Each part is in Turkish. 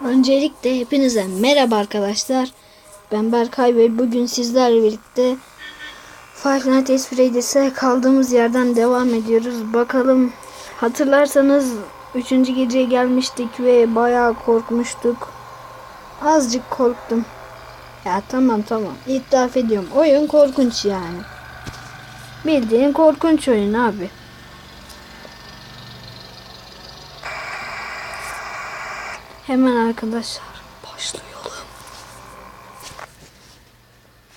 Öncelikle hepinize merhaba arkadaşlar. Ben Berkay ve bugün sizlerle birlikte Five Nights at kaldığımız yerden devam ediyoruz. Bakalım hatırlarsanız 3. geceye gelmiştik ve bayağı korkmuştuk. Azıcık korktum. Ya tamam tamam itiraf ediyorum. Oyun korkunç yani. Bildiğin korkunç oyun abi. Hemen arkadaşlar başlayalım.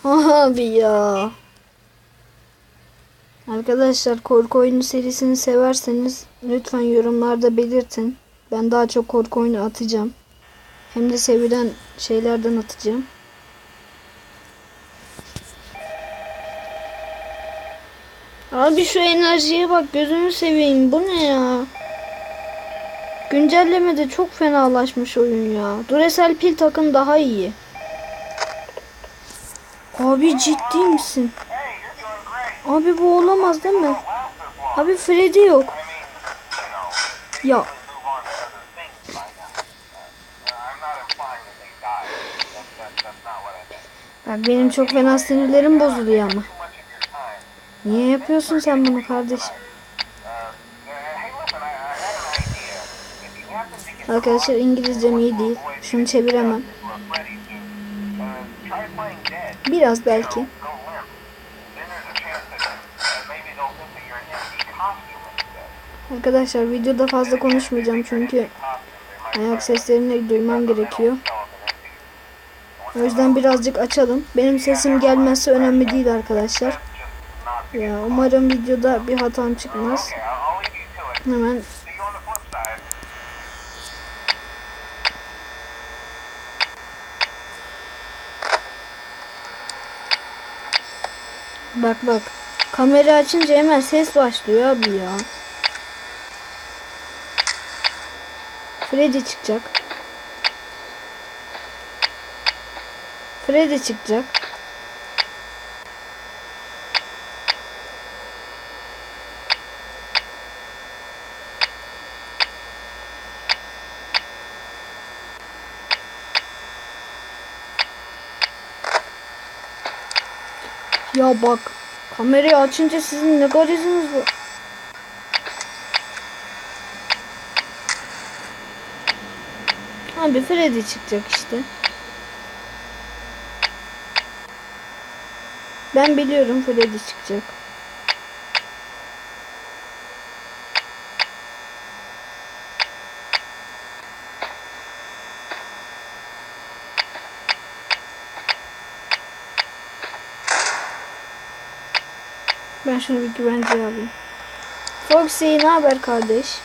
Abi ya. Arkadaşlar korku oyunu serisini severseniz lütfen yorumlarda belirtin. Ben daha çok korku oyunu atacağım. Hem de sevilen şeylerden atacağım. Abi şu enerjiye bak gözünü seveyim. Bu ne ya? Güncellemede çok fenalaşmış oyun ya. Duracell pil takın daha iyi. Abi ciddi misin? Abi bu olamaz değil mi? Abi Freddy yok. Ya bak benim çok fena sinirlerim bozuluyor ama. Niye yapıyorsun sen bunu kardeşim? Arkadaşlar İngilizcem iyi değil. Şunu çeviremem. Biraz belki. Arkadaşlar videoda fazla konuşmayacağım çünkü ayak seslerini duymam gerekiyor. O yüzden birazcık açalım. Benim sesim gelmezse önemli değil arkadaşlar. Ya umarım videoda bir hatam çıkmaz. Hemen Bak bak. Kamera açınca hemen ses başlıyor abi ya. Freddy çıkacak. Freddy çıkacak. Ya bak. Kamerayı açınca sizin ne gariziniz bu? Abi Freddy çıkacak işte. Ben biliyorum Freddy çıkacak. Ben şunu bir güvenceye alayım. Foxy ne haber kardeş?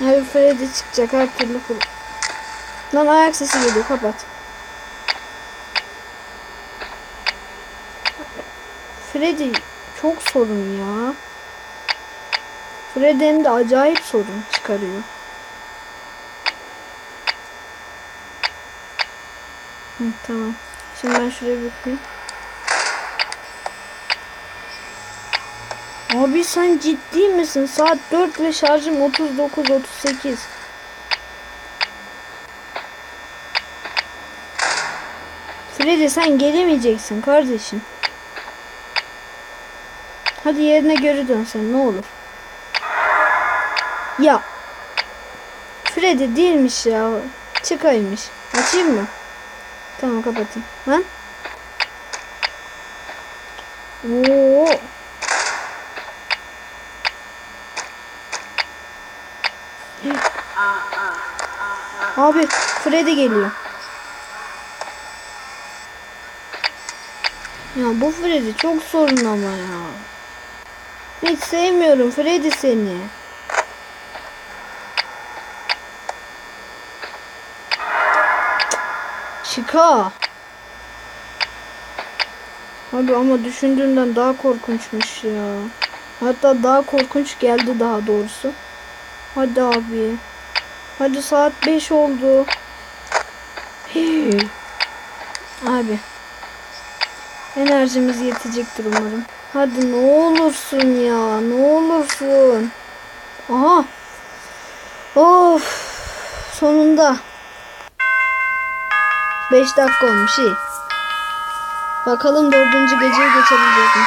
Abi Freddy çıkacak her türlü Freddy. Lan ayak sesi geliyor kapat. Freddy çok sorun ya. Freddy'nin de acayip sorun çıkarıyor. Hı, tamam. Şimdi ben şuraya bakayım. Abi sen ciddi misin? Saat 4 ve şarjım 39 38. Freddy sen gelemeyeceksin kardeşim. Hadi yerine geri dön sen ne olur. Ya. Freddy değilmiş ya. Çıkaymış. Açayım mı? Tamam kapatayım. Lan. Oo. Abi Freddy geliyor. Ya bu Freddy çok sorun ama ya. Hiç sevmiyorum Freddy seni. Chica. Abi ama düşündüğünden daha korkunçmuş ya. Hatta daha korkunç geldi daha doğrusu. Hadi abi. Hadi saat 5 oldu. Hii. Abi. Enerjimiz yetecektir umarım. Hadi ne olursun ya. Ne olursun. Aha. Of. Sonunda. 5 dakika olmuş iyi. Bakalım dördüncü geceyi geçebilecek mi?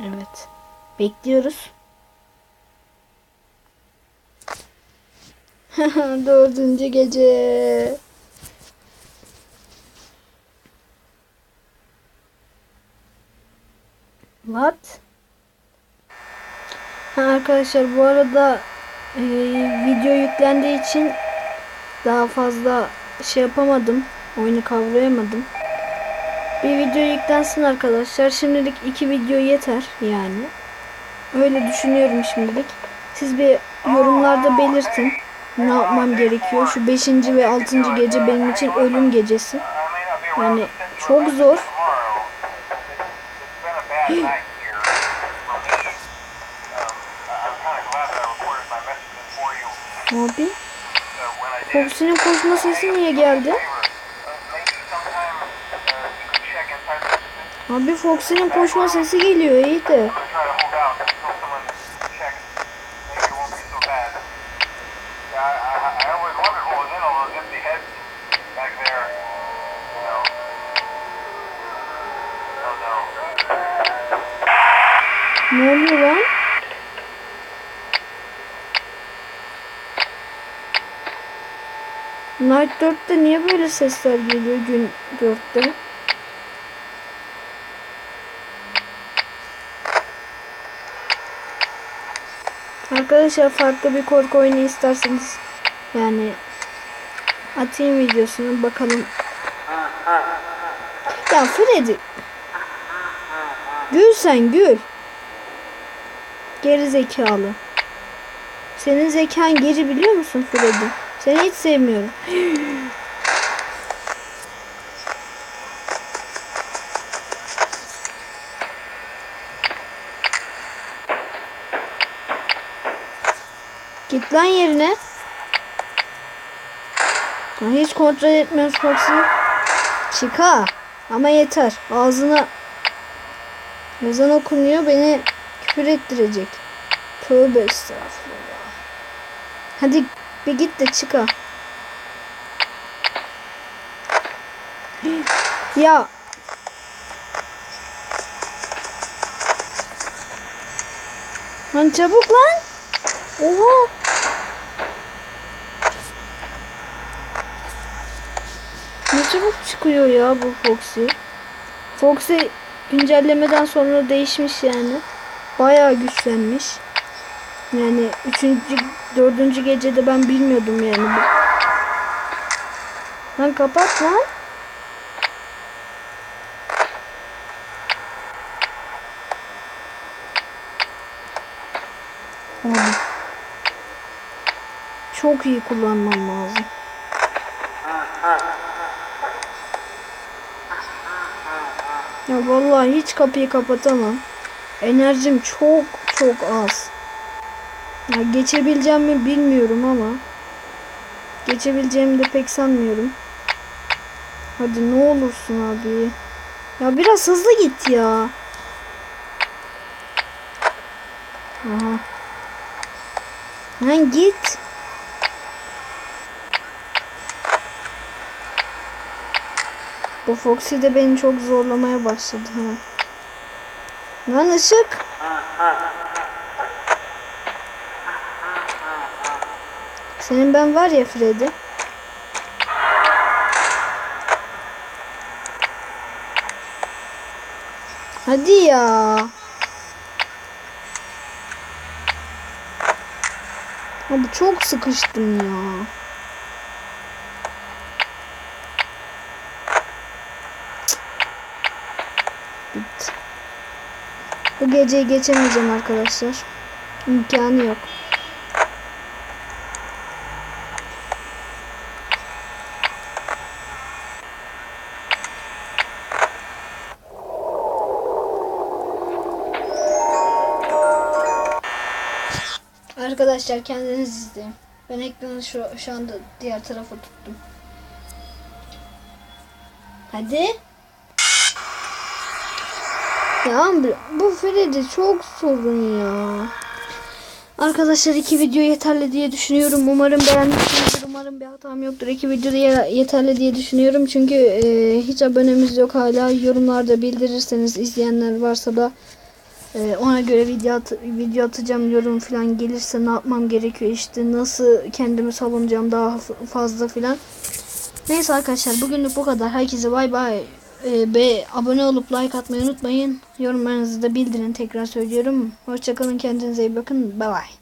Evet. Bekliyoruz. Dördüncü gece. What? Ha, arkadaşlar bu arada e, video yüklendiği için daha fazla şey yapamadım. Oyunu kavrayamadım. Bir video yüklensin arkadaşlar. Şimdilik iki video yeter yani. Öyle düşünüyorum şimdilik. Siz bir yorumlarda belirtin. Ne yapmam gerekiyor? Şu 5. ve 6. gece benim için ölüm gecesi. Yani çok zor. Abi. Foxy'nin koşma sesi niye geldi? Abi Foxy'nin koşma sesi geliyor iyi de. Ne oluyor lan? Night 4'te niye böyle sesler geliyor gün 4'te? Arkadaşlar farklı bir korku oyunu isterseniz yani atayım videosunu bakalım. Ya Freddy Gül sen gül. Geri zekalı. Senin zekan geri biliyor musun Freddy? Seni hiç sevmiyorum. Git lan yerine. Hiç kontrol etmiyoruz Foxy. Çıka. Ama yeter. Ağzına ezan okunuyor beni küfür ettirecek. Tövbe estağfurullah. Hadi bir git de çıka. Ya. Lan çabuk lan. Oha. Ne çabuk çıkıyor ya bu Foxy. Foxy güncellemeden sonra değişmiş yani. Bayağı güçlenmiş. Yani üçüncü, dördüncü gecede ben bilmiyordum yani. Lan kapat lan. Abi. Çok iyi kullanmam lazım. Ya vallahi hiç kapıyı kapatamam. Enerjim çok çok az. Ya geçebileceğim mi bilmiyorum ama geçebileceğimi de pek sanmıyorum. Hadi ne olursun abi. Ya biraz hızlı git ya. Aha. Lan git. Bu Foxy de beni çok zorlamaya başladı. Ha. Lan ışık. Senin ben var ya Freddy. Hadi ya. Abi çok sıkıştım ya. geceyi geçemeyeceğim arkadaşlar. İmkanı yok. Arkadaşlar kendiniz izleyin. Ben ekranı şu, şu anda diğer tarafa tuttum. Hadi. Ya bu Freddy çok sorun ya. Arkadaşlar iki video yeterli diye düşünüyorum. Umarım beğenmişsinizdir. Umarım bir hatam yoktur. İki video ye- yeterli diye düşünüyorum. Çünkü e, hiç abonemiz yok hala. Yorumlarda bildirirseniz izleyenler varsa da e, ona göre video at- video atacağım. Yorum falan gelirse ne yapmam gerekiyor işte nasıl kendimi savunacağım daha fazla falan. Neyse arkadaşlar bugünlük bu kadar. Herkese bay bay. Ee, be, abone olup like atmayı unutmayın. Yorumlarınızı da bildirin tekrar söylüyorum. Hoşçakalın kendinize iyi bakın. Bay bay.